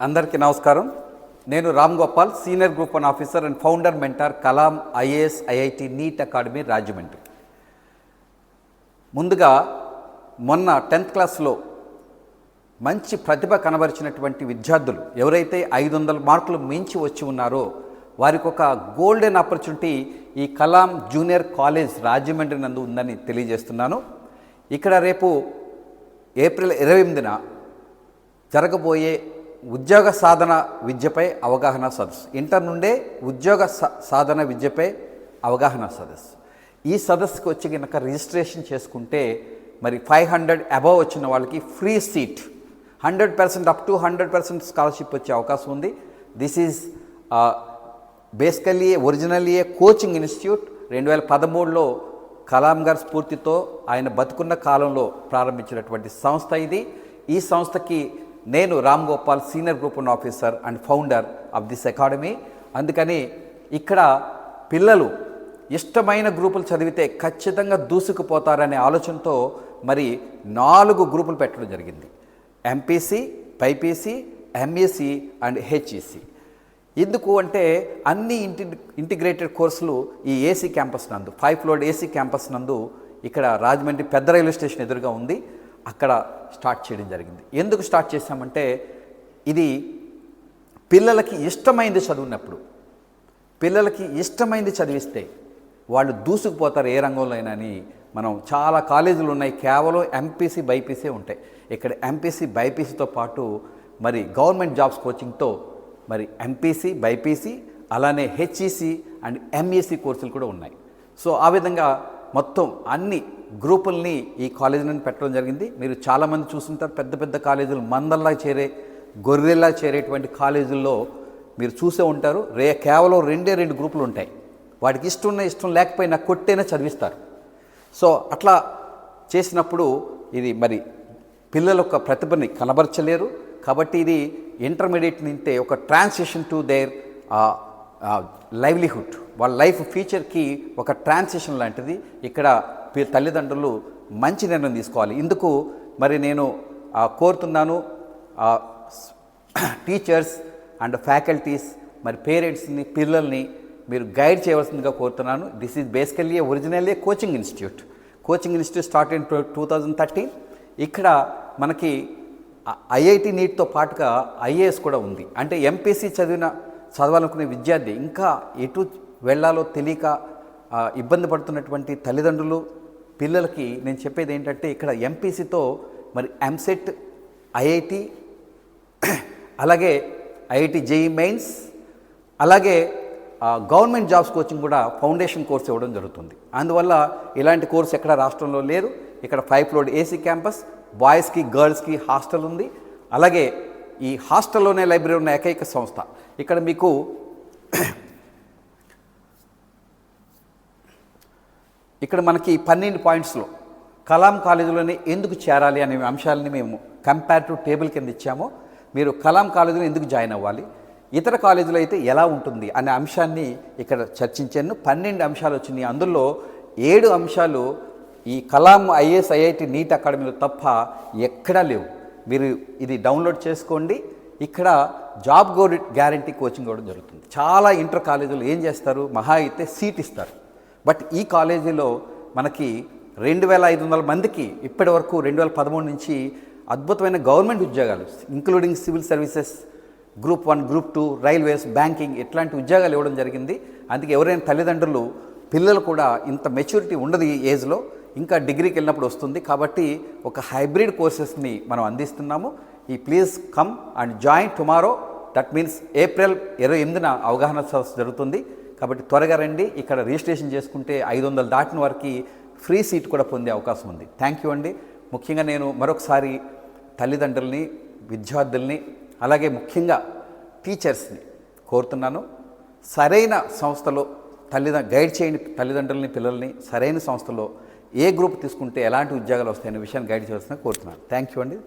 అందరికీ నమస్కారం. నేను Ram Gopal senior group one officer and founder mentor Kalam IAS IIT NEET academy Rajahmundry. ముందుగా మొన్న టెన్త్ క్లాస్లో మంచి ప్రతిభ కనబరిచినటువంటి విద్యార్థులు ఎవరైతే ఐదు వందల మార్కులు మించి వచ్చి ఉన్నారో వారికి ఒక గోల్డెన్ ఆపర్చునిటీ ఈ కలాం జూనియర్ కాలేజ్ రాజమండ్రి నందు ఉందని తెలియజేస్తున్నాను. ఇక్కడ రేపు ఏప్రిల్ ఇరవై ఎనిమిదిన జరగబోయే ఉద్యోగ సాధన విద్యపై అవగాహన సదస్సు. ఇంటర్ నుండే ఉద్యోగ సా- సాధన విద్యపై అవగాహన సదస్సు. ఈ సదస్సుకి వచ్చి కనుక రిజిస్ట్రేషన్ చేసుకుంటే మరి ఫైవ్ హండ్రెడ్ అబవ్ వచ్చిన వాళ్ళకి free seat. Hundred percent up to hundred percent scholarship వచ్చే అవకాశం ఉంది. This is basically originally a coaching institute రెండు వేల పదమూడులో కలాం గారి స్ఫూర్తితో ఆయన బతుకున్న కాలంలో ప్రారంభించినటువంటి సంస్థ ఇది. ఈ సంస్థకి నేను Ram Gopal senior group one officer and founder of this academy. అందుకని ఇక్కడ పిల్లలు ఇష్టమైన గ్రూపులు చదివితే ఖచ్చితంగా దూసుకుపోతారనే ఆలోచనతో మరి నాలుగు గ్రూపులు పెట్టడం జరిగింది. MPC BiPC MSC and HEC ఎందుకు అంటే అన్ని ఇంటి ఇంటిగ్రేటెడ్ కోర్సులు ఈ ఏసీ క్యాంపస్ నందు ఫైవ్ ఫ్లోర్ ఏసీ క్యాంపస్ నందు ఇక్కడ రాజమండ్రి పెద్ద రైల్వే స్టేషన్ ఎదురుగా ఉంది. అక్కడ స్టార్ట్ చేయడం జరిగింది. ఎందుకు స్టార్ట్ చేశామంటే ఇది పిల్లలకి ఇష్టమైంది చదివినప్పుడు పిల్లలకి ఇష్టమైంది చదివిస్తే వాళ్ళు దూసుకుపోతారు ఏ రంగంలో అయినా అని మనం చాలా కాలేజీలు ఉన్నాయి. కేవలం ఎంపీసీ బైపీసీ ఉంటాయి. ఇక్కడ ఎంపీసీ బైపీసీతో పాటు మరి గవర్నమెంట్ జాబ్స్ కోచింగ్తో మరి ఎంపీసీ బైపీసీ అలానే హెచ్ఈసి అండ్ ఎంఈసి కోర్సులు కూడా ఉన్నాయి. సో ఆ విధంగా మొత్తం అన్ని గ్రూపుల్ని ఈ కాలేజీ నుండి పెట్టడం జరిగింది. మీరు చాలామంది చూస్తుంటారు పెద్ద పెద్ద కాలేజీలు మందల్లా చేరే గొర్రెల్లా చేరేటువంటి కాలేజీల్లో మీరు చూసే ఉంటారు. రే కేవలం రెండే రెండు గ్రూపులు ఉంటాయి. వాడికి ఇష్టం ఉన్న ఇష్టం లేకపోయినా కొట్టైనా చదివిస్తారు. సో అట్లా చేసినప్పుడు ఇది మరి పిల్లల యొక్క ప్రతిభని కనబరచలేరు. కాబట్టి ఇది ఇంటర్మీడియట్ నుంటే ఒక ట్రాన్సిషన్ టు దేర్ లైవ్లీహుడ్ వాళ్ళ లైఫ్ ఫ్యూచర్కి ఒక ట్రాన్సిషన్ లాంటిది. ఇక్కడ తల్లిదండ్రులు మంచి నిర్ణయం తీసుకోవాలి. ఇందుకు మరి నేను కోరుతున్నాను టీచర్స్ అండ్ ఫ్యాకల్టీస్ మరి పేరెంట్స్ని పిల్లల్ని మీరు గైడ్ చేయవలసిందిగా కోరుతున్నాను. This is basically originally coaching institute coaching institute start in two thousand thirteen ఇక్కడ మనకి ఐఐటి నీట్తో పాటుగా ఐఏఎస్ కూడా ఉంది. అంటే ఎంపీసీ చదివిన చదవాలనుకునే విద్యార్థి ఇంకా ఎటు వెళ్ళాలో తెలియక ఇబ్బంది పడుతున్నటువంటి తల్లిదండ్రులు పిల్లలకి నేను చెప్పేది ఏంటంటే ఇక్కడ ఎంపీసీతో మరి ఎంసెట్ ఐఐటి అలాగే ఐఐటి జేఈ మెయిన్స్ అలాగే గవర్నమెంట్ జాబ్స్ కోచింగ్ కూడా ఫౌండేషన్ కోర్స్ ఇవ్వడం జరుగుతుంది. అందువల్ల ఇలాంటి కోర్స్ ఎక్కడ రాష్ట్రంలో లేదు. ఇక్కడ ఫైవ్ ఫ్లోర్ ఏసీ క్యాంపస్ బాయ్స్కి గర్ల్స్కి హాస్టల్ ఉంది. అలాగే ఈ హాస్టల్లోనే లైబ్రరీ ఉన్న ఏకైక సంస్థ. ఇక్కడ మీకు ఇక్కడ మనకి పన్నెండు పాయింట్స్లో కలాం కాలేజీలోనే ఎందుకు చేరాలి అనే అంశాలని మేము కంపేరిటివ్ టేబుల్ కింద ఇచ్చామో. మీరు కలాం కాలేజీలో ఎందుకు జాయిన్ అవ్వాలి? ఇతర కాలేజీలో అయితే ఎలా ఉంటుంది అనే అంశాన్ని ఇక్కడ చర్చించాను. పన్నెండు అంశాలు వచ్చినాయి. అందులో ఏడు అంశాలు ఈ కలాం ఐఏఎస్ ఐఐటి నీట్ అకాడమీలో తప్ప ఎక్కడా లేవు. మీరు ఇది డౌన్లోడ్ చేసుకోండి. ఇక్కడ జాబ్ గోరి గ్యారంటీ కోచింగ్ కూడా జరుగుతుంది. చాలా ఇంటర్ కాలేజీలు ఏం చేస్తారు? మహా అయితే సీట్ ఇస్తారు. బట్ ఈ కాలేజీలో మనకి రెండు వేల ఐదు వందల మందికి ఇప్పటి వరకు రెండు వేల పదమూడు నుంచి అద్భుతమైన గవర్నమెంట్ ఉద్యోగాలు including civil services group one group two railways banking ఇట్లాంటి ఉద్యోగాలు ఇవ్వడం జరిగింది. అందుకే ఎవరైనా తల్లిదండ్రులు పిల్లలు కూడా ఇంత మెచ్యూరిటీ ఉండదు ఈ ఏజ్లో ఇంకా డిగ్రీకి వెళ్ళినప్పుడు వస్తుంది. కాబట్టి ఒక హైబ్రిడ్ కోర్సెస్ని మనం అందిస్తున్నాము. ఈ please come and join tomorrow. That means April ఇరవై ఎనిమిదిన అవగాహన సదస్సు జరుగుతుంది. కాబట్టి త్వరగా రండి. ఇక్కడ రిజిస్ట్రేషన్ చేసుకుంటే ఐదు వందలు దాటిన వారికి ఫ్రీ సీట్ కూడా పొందే అవకాశం ఉంది. థ్యాంక్ యూ అండి. ముఖ్యంగా నేను మరొకసారి తల్లిదండ్రుల్ని విద్యార్థుల్ని అలాగే ముఖ్యంగా టీచర్స్ని కోరుతున్నాను. సరైన సంస్థలో తల్లిద గైడ్ చేయండి తల్లిదండ్రులని పిల్లల్ని సరైన సంస్థలో ఏ గ్రూప్ తీసుకుంటే ఎలాంటి ఉద్యోగాలు వస్తాయనే విషయాన్ని గైడ్ చేయాల్సిన కోరుతున్నాను. థ్యాంక్ యూ అండి.